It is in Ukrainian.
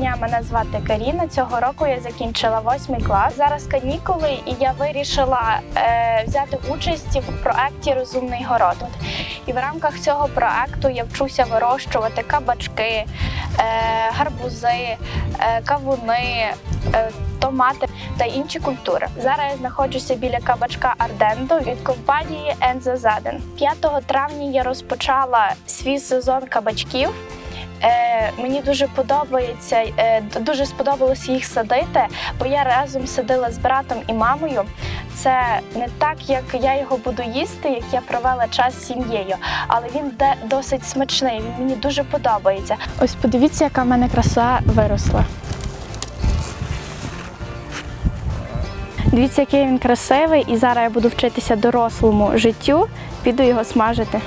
Дня, мене звати Каріна. Цього року я закінчила восьмий клас. Зараз канікули, і я вирішила е, взяти участь в проекті Розумний город. І в рамках цього проекту я вчуся вирощувати кабачки, е, гарбузи, е, кавуни. Е, Томати та інші культури. Зараз я знаходжуся біля кабачка Ардендо від компанії Енза Заден. 5 травня я розпочала свій сезон кабачків. Е, мені дуже подобається, е, дуже сподобалося їх садити, бо я разом садила з братом і мамою. Це не так, як я його буду їсти, як я провела час з сім'єю, але він де досить смачний. Він мені дуже подобається. Ось подивіться, яка в мене краса виросла. Дивіться, який він красивий, і зараз я буду вчитися дорослому життю. Піду його смажити.